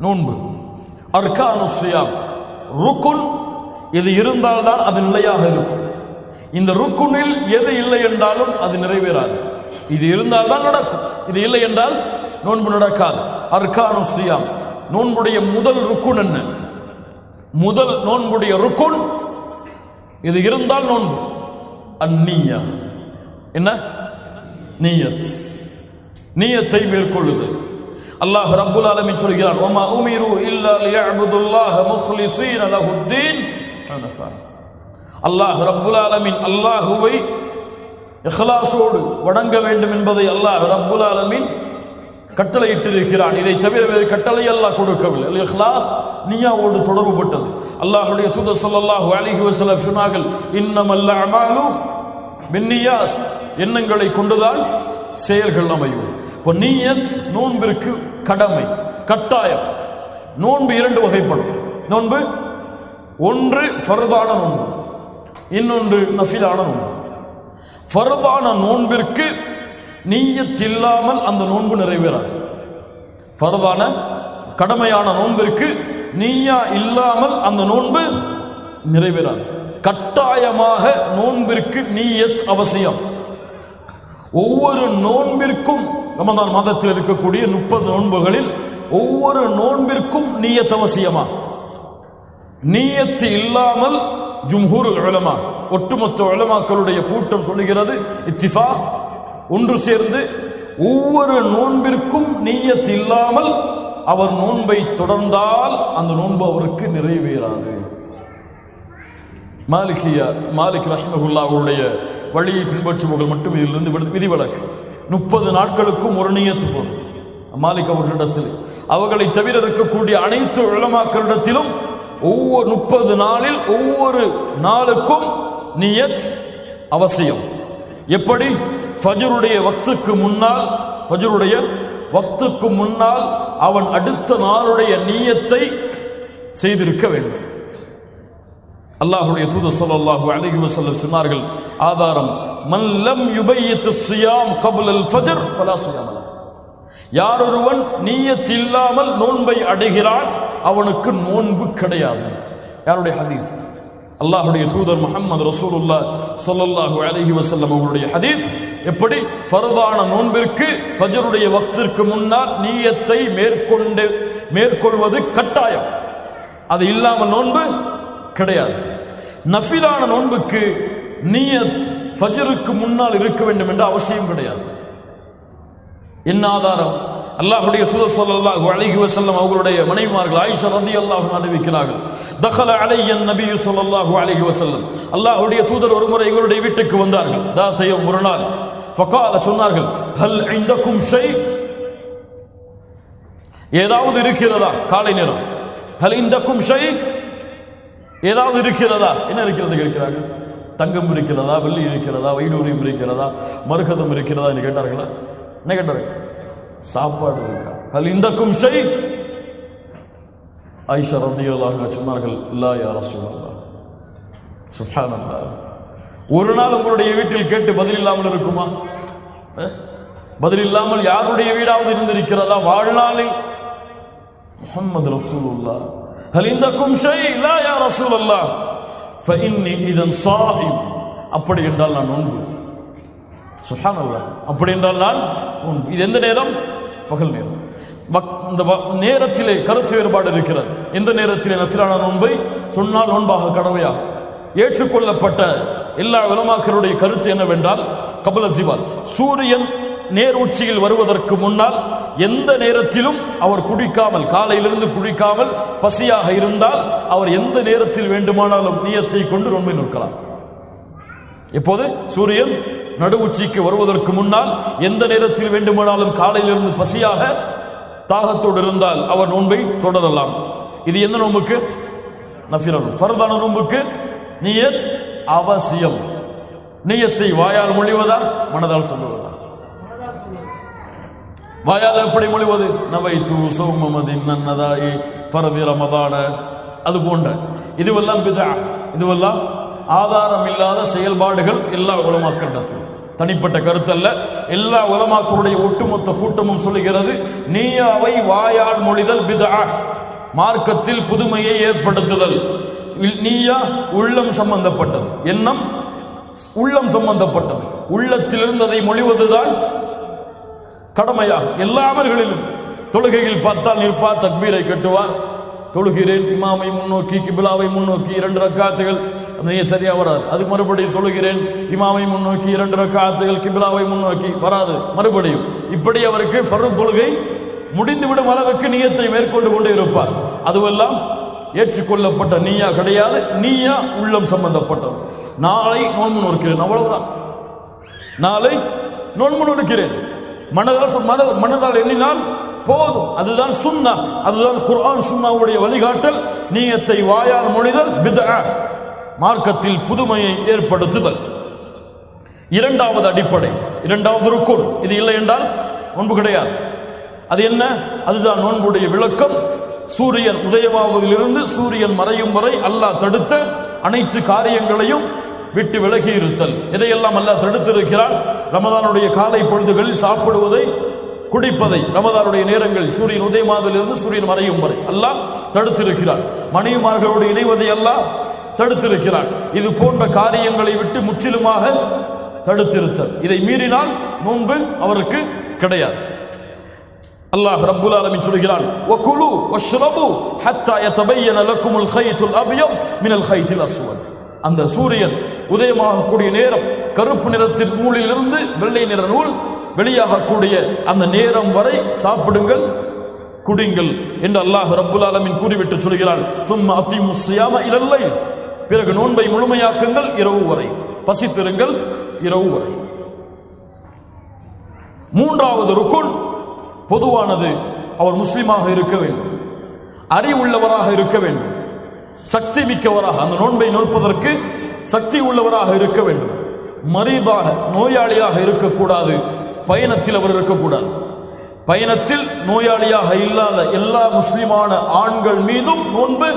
நோன்பு. அர்கானு சியாம். ருக்குன் இது இருந்தால்தான் அது நிலையாக இருக்கும். இந்த ருக்குனில் எது இல்லை என்றாலும் அது நிறைவேறாது. இது இருந்தால்தான் நடக்கும். இது இல்லை என்றால் நோன்பு நடக்காது. அர்கானு சியாம். நோன்புடைய முதல் ருக்குன் என்ன? முதல் நோன்புடைய ருக்குன் இது இருந்தால் நோன்பு? அந்நியா. என்ன? நீயத். நீயத்தை மேற்கொள்ளுதல். அல்லாஹ் ரப்புல் ஆலமீன் சொல்கிறான் ஒமா உமிரு இல்லா லியஅபுதுல்லாஹ முக்லிஸீன லஹுத்தீன். ஹனஃபா அல்லாஹ் ரப்புல் ஆலமின் அல்லாஹுவை இஹ்லாஸோடு வணங்க வேண்டும் என்பதை அல்லாஹ் ரப்புல் ஆலமின் கட்டளையிட்டிருக்கிறான். இதை தவிர வேறு கட்டளை அல்லாஹ் கொடுக்கவில்லை. அல் இஹ்லாஸ் நியாவோடு தொடர்புபட்டது. அல்லாஹுடைய தூதர் ஸல்லல்லாஹு அலிஹி வசலம் சொன்னார்கள் இன்னமல் அமாலு பின்னியாத். எண்ணங்களை கொண்டுதான் செயல்கள் அமையும். இப்போ நீயத் நோன்பிற்கு கடமை கட்டாயம். நோன்பு இரண்டு வகைப்படும். நோன்பு ஒன்று ஃபர்தான நோன்பு இன்னொன்று நஃபிலான நோன்பு. ஃபர்தான நோன்பிற்கு நீயத்தில்லாமல் அந்த நோன்பு நிறைவேறாது. ஃபர்தான கடமையான நோன்பிற்கு நீயா இல்லாமல் அந்த நோன்பு நிறைவேறாது. கட்டாயமாக நோன்பிற்கு நீயத் அவசியம். ஒவ்வொரு நோன்பிற்கும் ரமதான் மாதத்தில் இருக்கக்கூடிய முப்பது நோன்புகளில் ஒவ்வொரு நோன்பிற்கும் நீயத் அவசியமா? நீயத்து இல்லாமல் ஜும்ஹூர் உலமா ஒட்டுமொத்த உலமாக்களுடைய கூட்டம் சொல்லுகிறது இத்திஃபா ஒன்று சேர்ந்து ஒவ்வொரு நோன்பிற்கும் நீயத் இல்லாமல் அவர் நோன்பை தொடர்ந்தால் அந்த நோன்பு அவருக்கு நிறைவேறாது. மாலிகியா மாலிக் ரஹ்மகுல்லா அவருடைய வழியை பின்பற்றுபவர்கள் மட்டும் இதிலிருந்து விதி வழக்கு முப்பது நாட்களுக்கும் ஒரு நியத்து போதும் மாலிக் அவர்களிடத்தில். அவர்களை தவிர இருக்கக்கூடிய அனைத்து உளமாக்களிடத்திலும் ஒவ்வொரு முப்பது நாளில் ஒவ்வொரு நாளுக்கும் நியத் அவசியம். எப்படி? ஃபஜருடைய வக்துக்கு முன்னால் ஃபஜருடைய வக்துக்கு முன்னால் அவன் அடுத்த நாளுடைய நீயத்தை செய்திருக்க வேண்டும். அல்லாஹுடைய தூது சொல்லல்லாஹு அலைஹி வசல்லம் சொன்னார்கள் ஆதாரம் மல்லம் யுபையத்து சுயாம் கபுல் அல் ஃபஜர் ஃபலா ஸியாம் லஹு. யார் ஒருவன் நீயத் இல்லாமல் நோன்பை அடைகிறான் அவனுக்கு நோன்பு கிடையாது. யாருடைய ஹதீஸ்? அல்லாஹுடைய தூதர் முகமது ரசூலுல்லா சொல்லல்லாஹு அலஹி வசல்லம் அவருடைய ஹதீஸ். எப்படி? பருதான நோன்பிற்கு ஃபஜருடைய வக்திற்கு முன்னால் நீயத்தை மேற்கொண்டு மேற்கொள்வது கட்டாயம். அது இல்லாமல் நோன்பு கிடையாது. நஃபிலான நோன்புக்கு நீயத் ஃபஜருக்கு முன்னால் இருக்க வேண்டும் என்ற அவசியம் கிடையாது. என்ன ஆதாரம்? அல்லாஹுடைய தூதர் சொல்லல்லாஹு அழகி வசல்லம் அவர்களுடைய மனைவிமார்கள் ஆயிஷா ரலியல்லாஹு அன்ஹா அறிவிக்கிறார்கள். தஹல அலையன் நபி சொல்லல்லாஹு அழகி வசல்லம் அல்லாஹுடைய தூதர் ஒரு முறை எங்களுடைய வீட்டுக்கு வந்தார்கள். தாத்தையம் ஒரு நாள். ஃபக்கால சொன்னார்கள் ஹல் இந்தக்கும் ஷை ஏதாவது இருக்கிறதா? காலை நேரம். ஹல் இந்தக்கும் ஷை ஏதாவது இருக்கிறதா? என்ன இருக்கிறது கேட்கிறார்கள்? தங்கம் இருக்கிறதா? வெள்ளி இருக்கிறதா? வைடூரியம் இருக்கிறதா? மருகதம் இருக்கிறதா என்று கேட்டார்களா? என்ன கேட்டார்கள்? சாப்பாடு இருக்கா? ஹல் இந்தக்கும் ஷை. ஐஷா ரத்தியலாக சொன்னார்கள் இல்லா யார ரசூலல்லாஹ். சுப்ஹானல்லாஹ். ஒரு நாள் உங்களுடைய வீட்டில் கேட்டு பதில் இல்லாமல் இருக்குமா? பதில் இல்லாமல் யாருடைய வீடாவது இருந்திருக்கிறதா? வாழ்நாளில் முஹம்மது هل عندكم شيء؟ لا يا رسول الله. فإني இதன் صائم. அப்படி என்றால் நான் நோன்பு. அல்லா அப்படி என்றால் நான் நோன்பு. இது எந்த நேரம்? பகல் நேரம். வக்- இந்த வ- நேரத்திலே கருத்து வேறுபாடு இருக்கிறது. எந்த நேரத்திலே நஃபிலான நோன்பை? சொன்னால் நோன்பாக கடமையா? ஏற்றுக்கொள்ளப்பட்ட எல்லா உலமாக்களுடைய கருத்து என்னவென்றால் கபல சிவால் சூரியன் நேர் உச்சியில் வருவதற்கு முன்னால் எந்த நேரத்திலும் அவர் குடிக்காமல் காலையிலிருந்து குடிக்காமல் பசியாக இருந்தால் அவர் எந்த நேரத்தில் வேண்டுமானாலும் நீயத்தை கொண்டு நோன்பை நிற்கலாம் எப்போது? சூரியன் நடு உச்சிக்கு வருவதற்கு முன்னால் எந்த நேரத்தில் வேண்டுமானாலும் காலையிலிருந்து பசியாக தாகத்தோடு இருந்தால் அவர் நோன்பை தொடரலாம். இது எந்த நோன்புக்கு? நஃபிரல். ஃபர்தான நோன்புக்கு நீயத் அவசியம். நீயத்தை வாயால் மொழிவதா? மனதால் சொல்லுவதா? வாயால் எப்படி மொழிவது? நவைத்து சௌமமதின் நன்னதாயி பரதி ரமதான. அது போன்ற. இதுவெல்லாம் பிதா. இதுவெல்லாம் ஆதாரம் இல்லாத செயல்பாடுகள் எல்லா உலமாக்களிடத்தில் தனிப்பட்ட கருத்தல்ல. எல்லா உலமாக்களுடைய ஒட்டுமொத்த கூட்டமும் சொல்லுகிறது நீயாவை வாயால் மொழிதல் பிதா. மார்க்கத்தில் புதுமையை ஏற்படுத்துதல். நீயா உள்ளம் சம்பந்தப்பட்டது. எண்ணம் உள்ளம் சம்பந்தப்பட்டது. உள்ளத்திலிருந்து அதை மொழிவதுதான் கடமையா? எல்லாமர்களிலும் தொழுகையில் பார்த்தால் நிற்பார் தக்பீரை கட்டுவார். தொழுகிறேன் இமாமை முன்னோக்கி கிபிலாவை முன்னோக்கி இரண்டு ரக்காத்துகள். அந்த சரியாக வராது. அது மறுபடியும் தொழுகிறேன் இமாமை முன்னோக்கி இரண்டு ரக்காத்துகள் கிபிலாவை முன்னோக்கி வராது. மறுபடியும் இப்படி அவருக்கு ஃபர்து தொழுகை முடிந்துவிடும் அளவுக்கு நீயத்தை மேற்கொண்டு கொண்டே இருப்பார். அதுவெல்லாம் ஏற்றுக்கொள்ளப்பட்ட நீயா கிடையாது நீயா உள்ளம் சம்பந்தப்பட்டது. நாளை நோன்பு நோக்கிறேன் அவ்வளவுதான். நாளை நோன்பு நோக்கிறேன் மனதால் மன மனதால் எண்ணினால் போதும். அதுதான் சுண்ணா. அதுதான் குர்ஆன் சுண்ணாவுடைய வழிகாட்டல். நீயத்தை வாயால் மொழிதல் பிதா மார்க்கத்தில் புதுமையை ஏற்படுத்துதல். இரண்டாவது அடிப்படை. இரண்டாவது ருக்குன். இது இல்லை என்றால் நோன்பு கிடையாது. அது என்ன? அதுதான் நோன்புடைய விளக்கம். சூரியன் உதயமாவதிலிருந்து சூரியன் மறையும் வரை அல்லாஹ் தடுத்த அனைத்து காரியங்களையும் விட்டு விலகி இருத்தல் இதையெல்லாம் அல்லாஹ் தடுத்திருக்கிறான். ரமதானுடைய காலை பொழுதுகளில் சாப்பிடுவதை குடிப்பதை ரமதானுடைய நேரங்கள் சூரியன் உதயமாதிலிருந்து சூரியன் மறையும் வரை அல்லாஹ் தடுத்திருக்கிறான். மனைவிமார்களோடு இணைவதை அல்லாஹ் தடுத்திருக்கிறான். இது போன்ற காரியங்களை விட்டு முற்றிலுமாக தடுத்திருத்தல். இதை மீறினால் நோன்பு அவருக்கு கிடையாது. அல்லாஹ் ரப்புல் ஆலமீன் சொல்கிறான் வகுலு வஷ்ரபு ஹத்தா யதபையன லக்குமுல் கைத்துல் அபியம் மினல் கைத்தில் அஸ்வத். அந்த சூரியன் உதயமாகக்கூடிய நேரம் கருப்பு நிறத்தின் நூலிலிருந்து வெள்ளை நிற நூல் வெளியாகக்கூடிய அந்த நேரம் வரை சாப்பிடுங்கள் குடிங்கள் என்று அல்லாஹ் ரப்புல் ஆலமின் கூறிவிட்டு சொல்கிறான். சும்மா அத்தி முசியாம இலல்லை பிறகு நோன்பை முழுமையாக்குங்கள் இரவு வரை. பசித்திருங்கள் இரவு வரை. மூன்றாவது ருக்குன். பொதுவானது அவர் முஸ்லிமாக இருக்க வேண்டும். அறிவுள்ளவராக இருக்க வேண்டும். சக்தி மிக்கவராக அந்த நோன்பை நோற்பதற்கு சக்தி உள்ளவராக இருக்க வேண்டும். மரிதாக நோயாளியாக இருக்கக்கூடாது. பயணத்தில் அவர் இருக்கக்கூடாது. பயணத்தில் நோயாளியாக இல்லாத எல்லா முஸ்லிமான ஆண்கள் மீதும் நோன்பு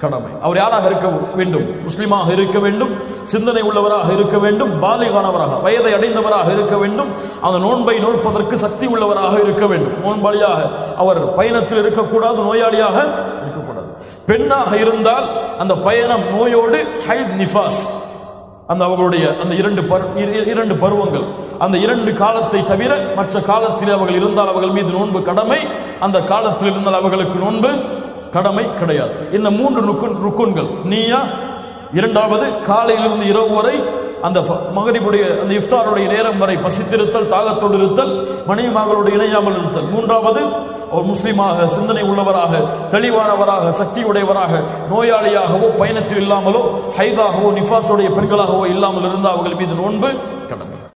கடமை. அவர் யாராக இருக்க வேண்டும்? முஸ்லிமாக இருக்க வேண்டும். சிந்தனை உள்ளவராக இருக்க வேண்டும். பாலிகானவராக வயதை அடைந்தவராக இருக்க வேண்டும். அந்த நோன்பை நோற்பதற்கு சக்தி உள்ளவராக இருக்க வேண்டும். நோன்பாளியாக அவர் பயணத்தில் இருக்கக்கூடாது. நோயாளியாக பெண்ணாக இருந்தால் அந்த பயணம் நோயோடு ஹைத் நிஃபாஸ். அந்த அவர்களுடைய அந்த இரண்டு இரண்டு பருவங்கள். அந்த இரண்டு காலத்தை தவிர மற்ற காலத்தில் அவர்கள் இருந்தால் அவர்கள் மீது நோன்பு கடமை அந்த காலத்தில் இருந்தால் அவர்களுக்கு நோன்பு கடமை கிடையாது. இந்த மூன்று ருக்குன் ருக்குன்கள் நீயா இரண்டாவது காலையிலிருந்து இரவு வரை அந்த மகரிபுடைய அந்த இஃப்தாருடைய நேரம் வரை பசித்திருத்தல் தாகத்தோடு இருத்தல் மனைவி மகளோடு இணையாமல் இருத்தல். மூன்றாவது அவர் முஸ்லீமாக சிந்தனை உள்ளவராக தெளிவானவராக சக்தி உடையவராக நோயாளியாகவோ பயணத்தில் இல்லாமலோ ஹைதாகவோ நிஃபாஸுடைய பெண்களாகவோ இல்லாமல் இருந்தால் அவர்கள் மீது நோன்பு